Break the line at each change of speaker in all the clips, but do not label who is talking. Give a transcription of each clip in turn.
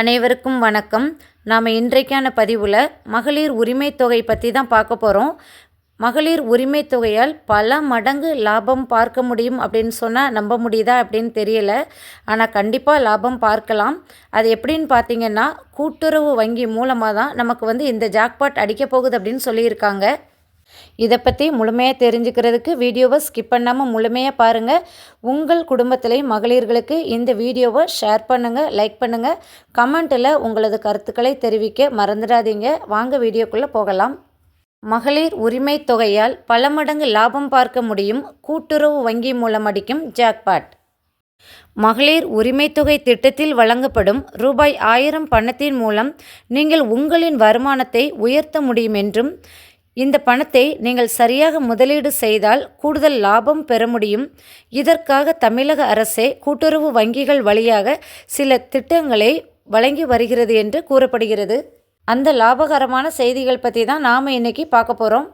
அனைவருக்கும் வணக்கம். நாம் இன்றைக்கான பதிவில் மகளிர் உரிமை தொகை பற்றி தான் பார்க்க போகிறோம் மகளிர் உரிமை தொகையால் பல மடங்கு லாபம் பார்க்க முடியும் அப்படின்னு சொன்னால் நம்ப முடியுதா அப்படின்னு தெரியல. ஆனால் கண்டிப்பாக லாபம் பார்க்கலாம். அது எப்படின்னு பார்த்தீங்கன்னா கூட்டுறவு வங்கி மூலமாக தான் நமக்கு வந்து இந்த ஜாக்பாட் அடிக்க போகுது அப்படின்னு சொல்லியிருக்காங்க. இதை பற்றி முழுமையாக தெரிஞ்சுக்கிறதுக்கு வீடியோவை ஸ்கிப் பண்ணாமல் முழுமையாக பாருங்கள் உங்கள் குடும்பத்திலையும் மகளிர்களுக்கு இந்த வீடியோவை ஷேர் பண்ணுங்கள் லைக் பண்ணுங்கள் கமெண்ட்டில் உங்களது கருத்துக்களை தெரிவிக்க மறந்துடாதீங்க. வாங்க வீடியோக்குள்ளே போகலாம். மகளிர் உரிமை தொகையால் பல மடங்கு லாபம் பார்க்க முடியும். கூட்டுறவு வங்கி மூலம் அடிக்கும் ஜாக்பாட் மகளிர் உரிமைத்தொகை திட்டத்தில் வழங்கப்படும் ரூபாய் ஆயிரம் பணத்தின் மூலம் நீங்கள் உங்களின் வருமானத்தை உயர்த்த முடியும் என்றும் இந்த பணத்தை நீங்கள் சரியாக முதலீடு செய்தால் கூடுதல் லாபம் பெற முடியும். இதற்காக தமிழக அரசே கூட்டுறவு வங்கிகள் வழியாக சில திட்டங்களை வழங்கி வருகிறது என்று கூறப்படுகிறது. அந்த லாபகரமான செய்திகள் பற்றி தான் நாம் இன்றைக்கி பார்க்க போகிறோம்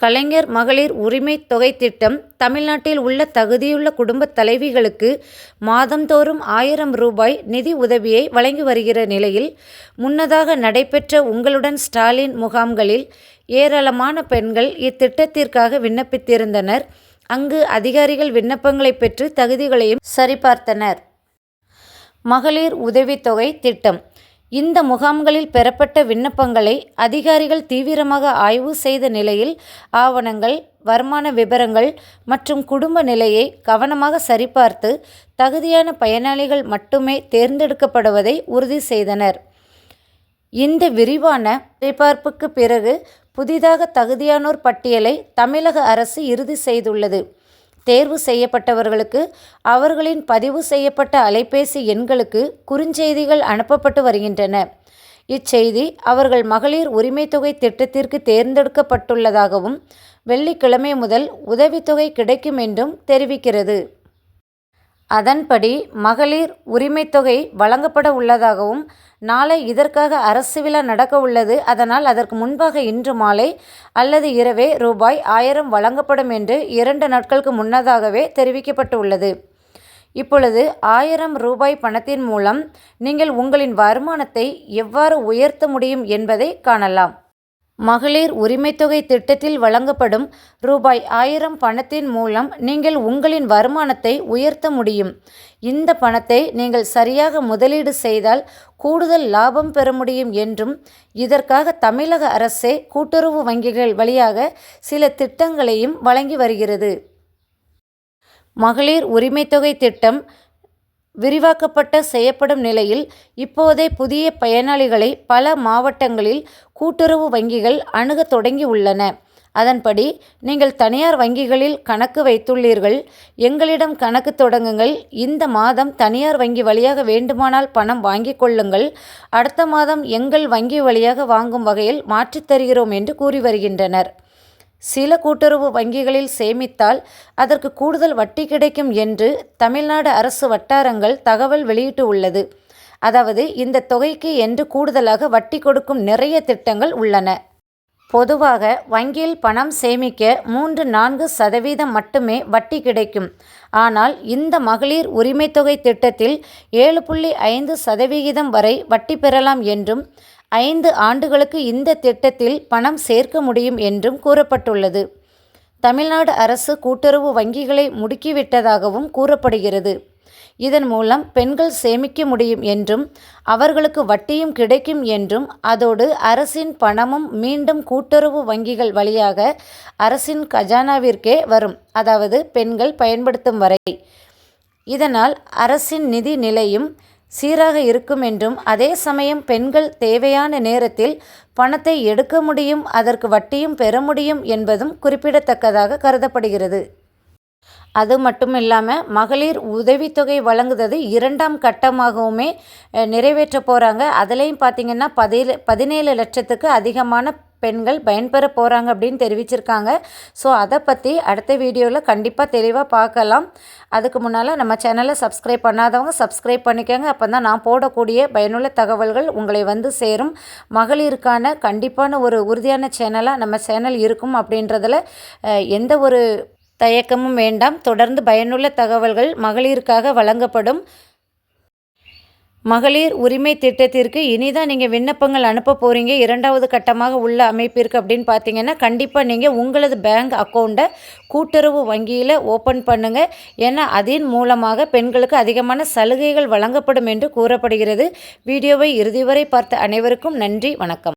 கலைஞர் மகளிர் உரிமை தொகை திட்டம் தமிழ்நாட்டில் உள்ள தகுதியுள்ள குடும்ப தலைவிகளுக்கு மாதந்தோறும் ஆயிரம் ரூபாய் நிதி உதவியை வழங்கி வருகிற நிலையில் முன்னதாக நடைபெற்ற உங்களுடன் ஸ்டாலின் முகாம்களில் ஏராளமான பெண்கள் இத்திட்டத்திற்காக விண்ணப்பித்திருந்தனர். அங்கு அதிகாரிகள் விண்ணப்பங்களை பெற்று தகுதிகளையும் சரிபார்த்தனர். மகளிர் உதவித்தொகை திட்டம் இந்த முகாம்களில் பெறப்பட்ட விண்ணப்பங்களை அதிகாரிகள் தீவிரமாக ஆய்வு செய்த நிலையில் ஆவணங்கள் வருமான விபரங்கள் மற்றும் குடும்ப நிலையை கவனமாக சரிபார்த்து தகுதியான பயனாளிகள் மட்டுமே தேர்ந்தெடுக்கப்படுவதை உறுதி செய்தனர். இந்த விரிவான சரிபார்ப்புக்கு பிறகு புதிதாக தகுதியானோர் பட்டியலை தமிழக அரசு இறுதி செய்துள்ளது. தேர்வு செய்யப்பட்டவர்களுக்கு அவர்களின் பதிவு செய்யப்பட்ட அலைபேசி எண்களுக்கு குறுஞ்செய்திகள் அனுப்பப்பட்டு வருகின்றன. இச்செய்தி அவர்கள் மகளிர் உரிமைத்தொகை திட்டத்திற்கு தேர்ந்தெடுக்கப்பட்டுள்ளதாகவும் வெள்ளிக்கிழமை முதல் உதவித்தொகை கிடைக்கும் என்றும் தெரிவிக்கிறது. அதன்படி மகளிர் உரிமைத்தொகை வழங்கப்பட உள்ளதாகவும் நாளை இதற்காக அரசு விழா நடக்க உள்ளது. அதனால் அதற்கு முன்பாக இன்று மாலை அல்லது இரவே ரூபாய் ஆயிரம் வழங்கப்படும் என்று இரண்டு நாட்களுக்கு முன்னதாகவே தெரிவிக்கப்பட்டு உள்ளது. இப்பொழுது ஆயிரம் ரூபாய் பணத்தின் மூலம் நீங்கள் உங்களின் வருமானத்தை எவ்வாறு உயர்த்த முடியும் என்பதை காணலாம். மகளிர் உரிமைத்தொகை திட்டத்தில் வழங்கப்படும் ரூபாய் ஆயிரம் பணத்தின் மூலம் நீங்கள் உங்களின் வருமானத்தை உயர்த்த முடியும். இந்த பணத்தை நீங்கள் சரியாக முதலீடு செய்தால் கூடுதல் லாபம் பெற முடியும் என்றும் இதற்காக தமிழக அரசே கூட்டுறவு வங்கிகள் வழியாக சில திட்டங்களையும் வழங்கி வருகிறது. மகளிர் உரிமைத்தொகை திட்டம் விரிவாக்கப்பட்ட செய்யப்படும் நிலையில் இப்போதே புதிய பயனாளிகளை பல மாவட்டங்களில் கூட்டுறவு வங்கிகள் அணுகத் தொடங்கி உள்ளன அதன்படி நீங்கள் தனியார் வங்கிகளில் கணக்கு வைத்துள்ளீர்கள். எங்களிடம் கணக்கு தொடங்குங்கள். இந்த மாதம் தனியார் வங்கி வழியாக வேண்டுமானால் பணம் வாங்கிக் கொள்ளுங்கள். அடுத்த மாதம் எங்கள் வங்கி வழியாக வாங்கும் வகையில் மாற்றித் தருகிறோம் என்று கூறி வருகின்றனர். சில கூட்டுறவு வங்கிகளில் சேமித்தால் அதற்கு கூடுதல் வட்டி கிடைக்கும் என்று தமிழ்நாடு அரசு வட்டாரங்கள் தகவல் வெளியிட்டு உள்ளது. அதாவது இந்த தொகைக்கு என்று கூடுதலாக வட்டி கொடுக்கும் நிறைய திட்டங்கள் உள்ளன. பொதுவாக வங்கியில் பணம் சேமிக்க மூன்று நான்கு சதவீதம் மட்டுமே வட்டி கிடைக்கும். ஆனால் இந்த மகளிர் உரிமைத்தொகை திட்டத்தில் ஏழு புள்ளி ஐந்து சதவிகிதம் வரை வட்டி பெறலாம் என்றும் ஐந்து ஆண்டுகளுக்கு இந்த திட்டத்தில் பணம் சேர்க்க முடியும் என்றும் கூறப்பட்டுள்ளது. தமிழ்நாடு அரசு கூட்டுறவு வங்கிகளை முடுக்கிவிட்டதாகவும் கூறப்படுகிறது. இதன் மூலம் பெண்கள் சேமிக்க முடியும் என்றும் அவர்களுக்கு வட்டியும் கிடைக்கும் என்றும் அதோடு அரசின் பணமும் மீண்டும் கூட்டுறவு வங்கிகள் வழியாக அரசின் கஜானாவிற்கே வரும். அதாவது பெண்கள் பயன்படுத்தும் வரை. இதனால் அரசின் நிதி நிலையும் சீராக இருக்கும் என்றும் அதே சமயம் பெண்கள் தேவையான நேரத்தில் பணத்தை எடுக்க முடியும் அதற்கு வட்டியும் பெற முடியும் என்பதும் குறிப்பிடத்தக்கதாக கருதப்படுகிறது. அது மட்டும் இல்லாமல் மகளிர் உதவித்தொகை வழங்குவது இரண்டாம் கட்டமாகவுமே நிறைவேற்ற போகிறாங்க அதுலேயும் பார்த்திங்கன்னா பதினேழு பதினேழு லட்சத்துக்கு அதிகமான பெண்கள் பயன்பெற போகிறாங்க அப்படின்னு தெரிவிச்சிருக்காங்க. ஸோ அதை பற்றி அடுத்த வீடியோவில் கண்டிப்பாக தெளிவாக பார்க்கலாம். அதுக்கு முன்னால் நம்ம சேனலை சப்ஸ்கிரைப் பண்ணாதவங்க சப்ஸ்கிரைப் பண்ணிக்கோங்க. அப்போ தான் நான் போடக்கூடிய பயனுள்ள தகவல்கள் உங்களை வந்து சேரும். மகளிருக்கான கண்டிப்பான ஒரு உறுதியான சேனலாக நம்ம சேனல் இருக்கும் அப்படின்றதில் எந்த ஒரு தயக்கமும் வேண்டாம். தொடர்ந்து பயனுள்ள தகவல்கள் மகளிருக்காக வழங்கப்படும். மகளிர் உரிமை திட்டத்திற்கு இனிதான் நீங்கள் விண்ணப்பங்கள் அனுப்ப போகிறீங்க இரண்டாவது கட்டமாக உள்ள அமைப்பிற்கு அப்படின்னு பார்த்தீங்கன்னா கண்டிப்பாக நீங்கள் உங்களது பேங்க் அக்கௌண்ட்டை கூட்டுறவு வங்கியில் ஓப்பன் பண்ணுங்கள் ஏன்னா அதன் மூலமாக பெண்களுக்கு அதிகமான சலுகைகள் வழங்கப்படும் என்று கூறப்படுகிறது. வீடியோவை இறுதி வரை பார்த்த அனைவருக்கும் நன்றி வணக்கம்.